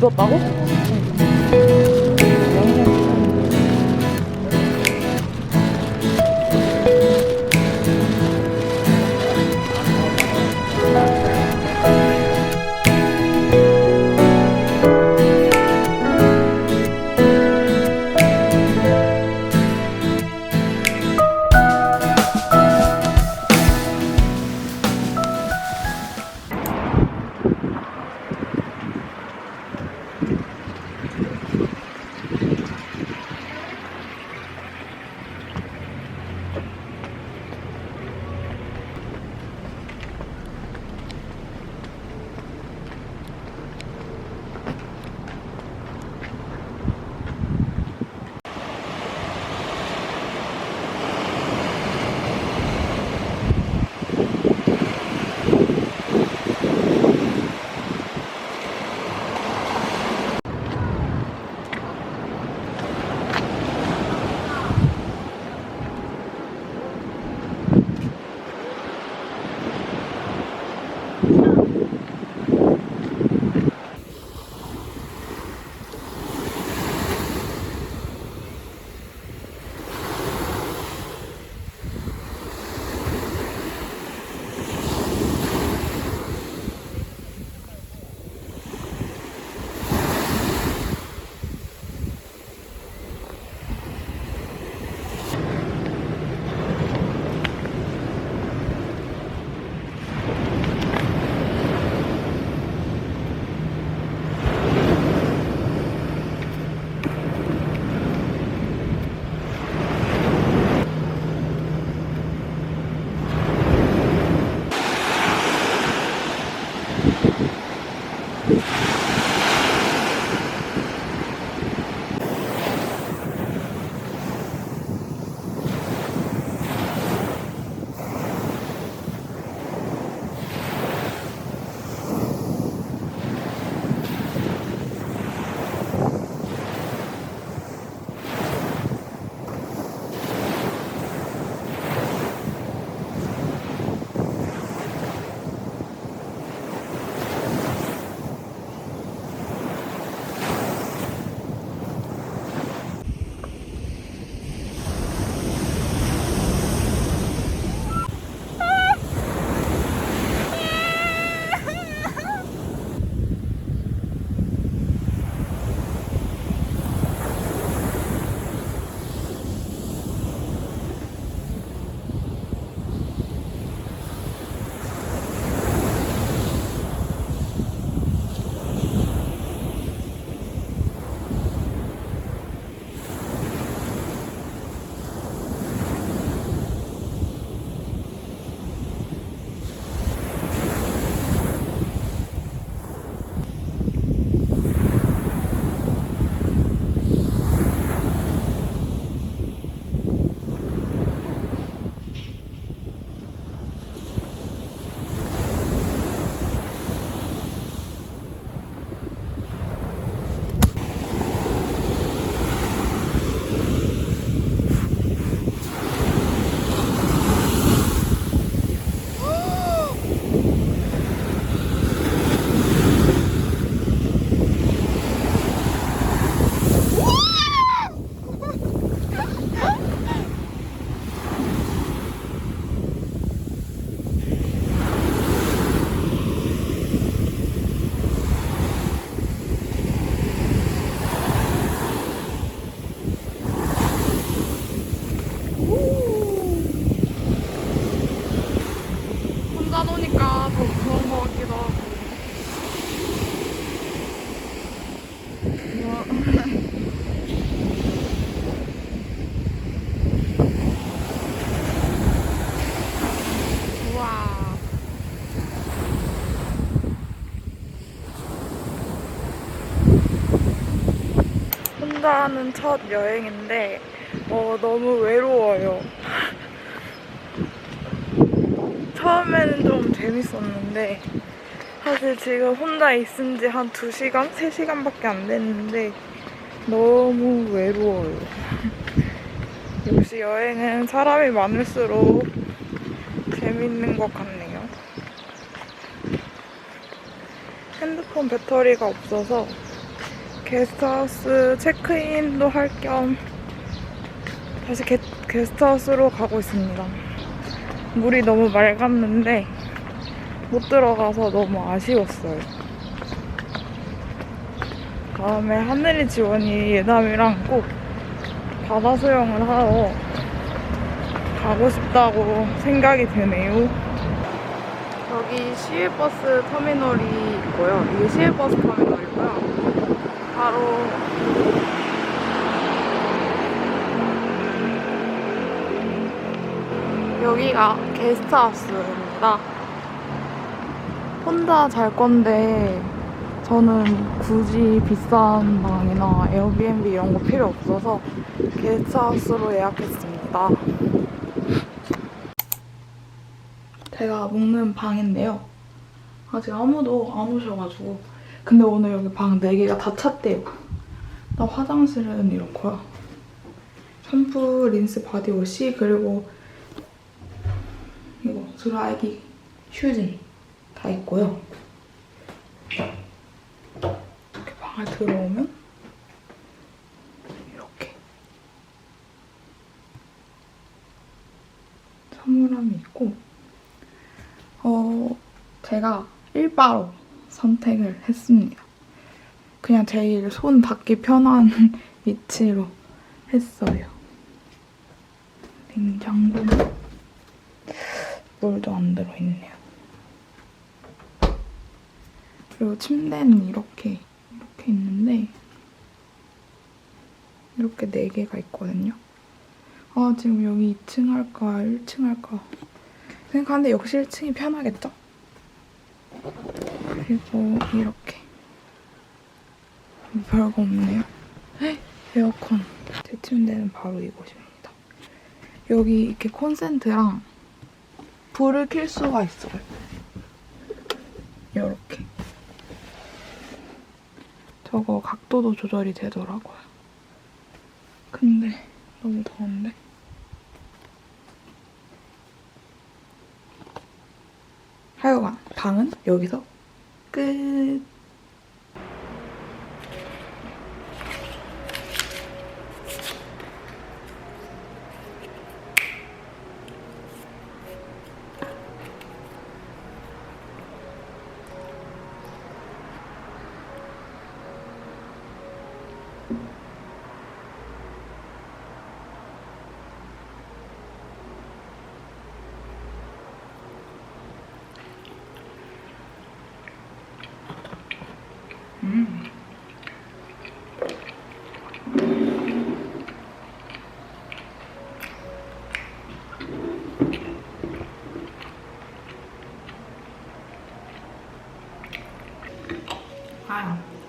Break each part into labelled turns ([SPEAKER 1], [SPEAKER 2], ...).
[SPEAKER 1] 묻었다고? 혼자 하는 첫 여행인데, 어, 너무 외로워요. 처음에는 좀 재밌었는데 사실 지금 혼자 있은 지 한 2시간? 3시간밖에 안 됐는데 너무 외로워요. 역시 여행은 사람이 많을수록 재밌는 것 같네요. 핸드폰 배터리가 없어서 게스트하우스 체크인도 할 겸 다시 게, 게스트하우스로 가고 있습니다. 물이 너무 맑았는데 못 들어가서 너무 아쉬웠어요. 다음에 하늘이 지원이 예담이랑 꼭 바다 수영을 하러 가고 싶다고 생각이 드네요. 여기 시외버스 터미널이 있고요. 이게 시외버스 터미널이고요. 바로 여기가 게스트하우스입니다. 혼자 잘 건데 저는 굳이 비싼 방이나 에어비앤비 이런 거 필요 없어서 게스트하우스로 예약했습니다. 제가 묵는 방인데요. 아직 아무도 안 오셔가지고 근데 오늘 여기 방 4개가 다 찼대요. 나 화장실은 이렇고요. 샴푸, 린스, 바디워시 그리고 이거 드라이기 휴지 다 있고요. 이렇게 방에 들어오면 이렇게 사물함이 있고 어 제가 일바로 선택을 했습니다. 그냥 제일 손 닿기 편한 위치로 했어요. 냉장고는 물도 안 들어있네요. 그리고 침대는 이렇게 이렇게 있는데 이렇게 네 개가 있거든요. 아 지금 여기 2층 할까 1층 할까 생각하는데 역시 1층이 편하겠죠? 그리고 이렇게 별거 없네요. 헉, 에어컨 제 침대는 바로 이곳입니다. 여기 이렇게 콘센트랑 불을 켤 수가 있어요. 이렇게. 저거 각도도 조절이 되더라고요. 근데 너무 더운데? 하여간 방은 여기서 끝. 아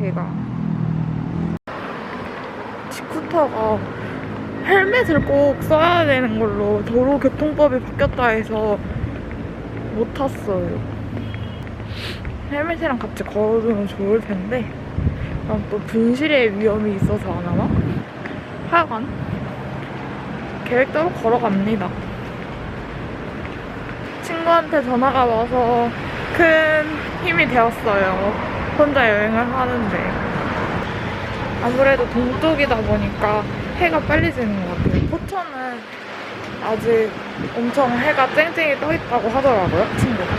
[SPEAKER 1] 제가 스쿠터가 헬멧을 꼭 써야 되는 걸로 도로교통법이 바뀌었다 해서 못 탔어요. 헬멧이랑 같이 걸어두면 좋을 텐데 그럼 또 분실의 위험이 있어서 안 하나? 하여간 계획대로 걸어갑니다. 친구한테 전화가 와서 큰 힘이 되었어요. 혼자 여행을 하는데. 아무래도 동쪽이다 보니까 해가 빨리 지는 것 같아요. 포천은 아직 엄청 해가 쨍쨍이 떠 있다고 하더라고요, 친구가.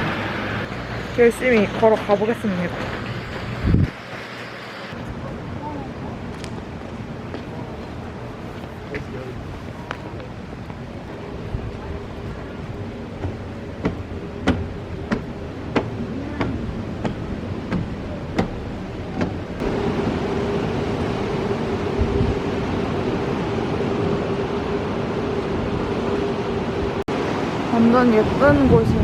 [SPEAKER 1] 열심히 걸어가 보겠습니다. 완전 예쁜 곳이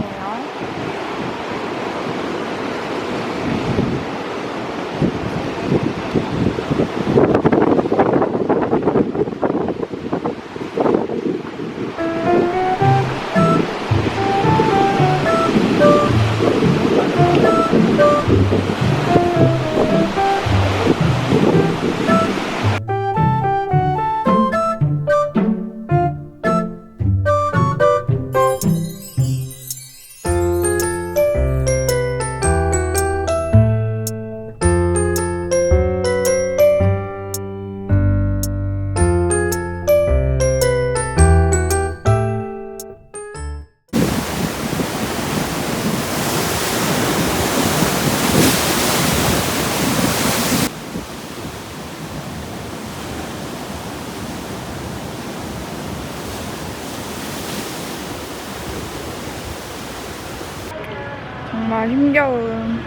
[SPEAKER 1] 정말 힘겨운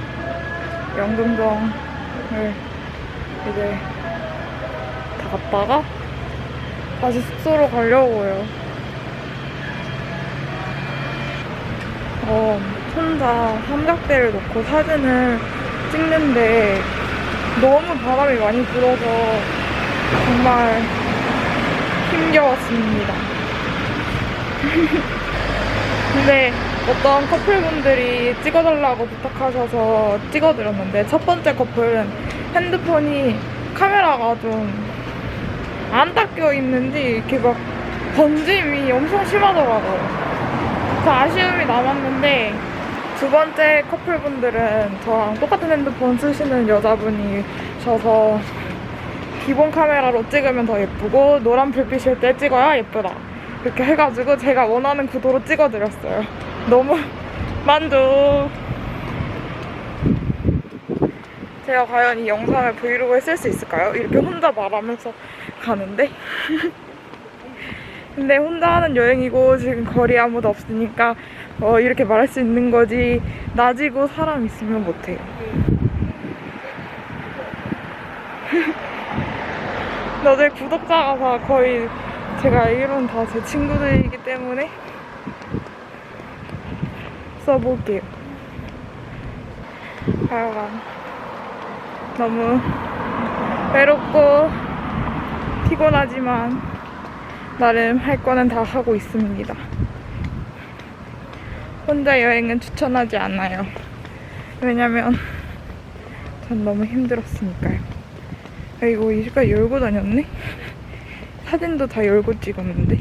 [SPEAKER 1] 영등동을 이제 다 갔다가 다시 숙소로 가려고요. 어, 혼자 삼각대를 놓고 사진을 찍는데 너무 바람이 많이 불어서 정말 힘겨웠습니다. 근데 어떤 커플분들이 찍어달라고 부탁하셔서 찍어드렸는데 첫 번째 커플은 핸드폰이 카메라가 좀 안 닦여 있는지 이렇게 막 번짐이 엄청 심하더라고요. 그래서 아쉬움이 남았는데 두 번째 커플분들은 저랑 똑같은 핸드폰 쓰시는 여자분이셔서 기본 카메라로 찍으면 더 예쁘고 노란 불빛일 때 찍어야 예쁘다. 이렇게 해가지고 제가 원하는 구도로 찍어드렸어요. 너무 만족. 제가 과연 이 영상을 브이로그에 쓸 수 있을까요? 이렇게 혼자 말하면서 가는데. 근데 혼자 하는 여행이고 지금 거리에 아무도 없으니까 어, 이렇게 말할 수 있는 거지 나지고 사람 있으면 못해요. 너들 구독자가 다 거의 제가 알기로는 다 제 친구들이기 때문에 써볼게요. 하여간 너무 외롭고 피곤하지만 나름 할 거는 다 하고 있습니다. 혼자 여행은 추천하지 않아요. 왜냐면 전 너무 힘들었으니까요. 아, 이거 이가 열고 다녔네? 사진도 다 열고 찍었는데.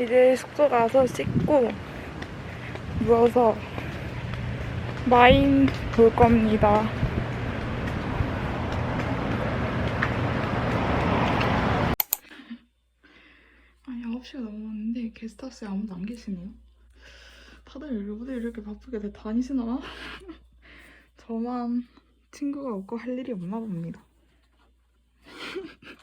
[SPEAKER 1] 이제 숙소 가서 씻고 누워서 마인 볼 겁니다. 아니 9시가 넘었는데 게스트하우스에 아무도 안 계시네요. 다들 요새 이렇게 바쁘게 다 다니시나? 저만 친구가 없고 할 일이 없나 봅니다.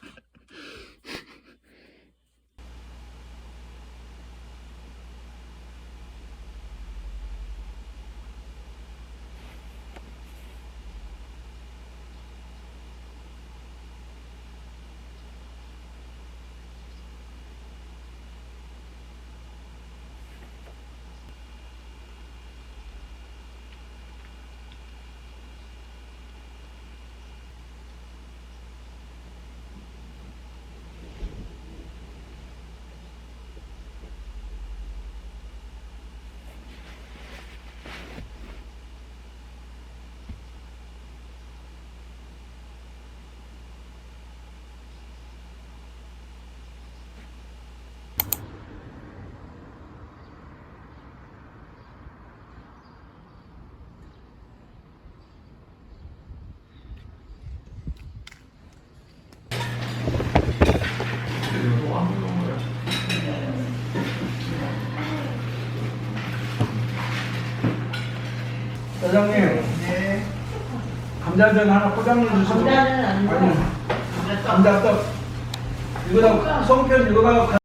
[SPEAKER 2] 사장님.
[SPEAKER 3] 네.
[SPEAKER 2] 감자전 하나 포장해 주시고.
[SPEAKER 3] 감자는 안
[SPEAKER 2] 아니요. 감자떡. 이거다, 송편 이거다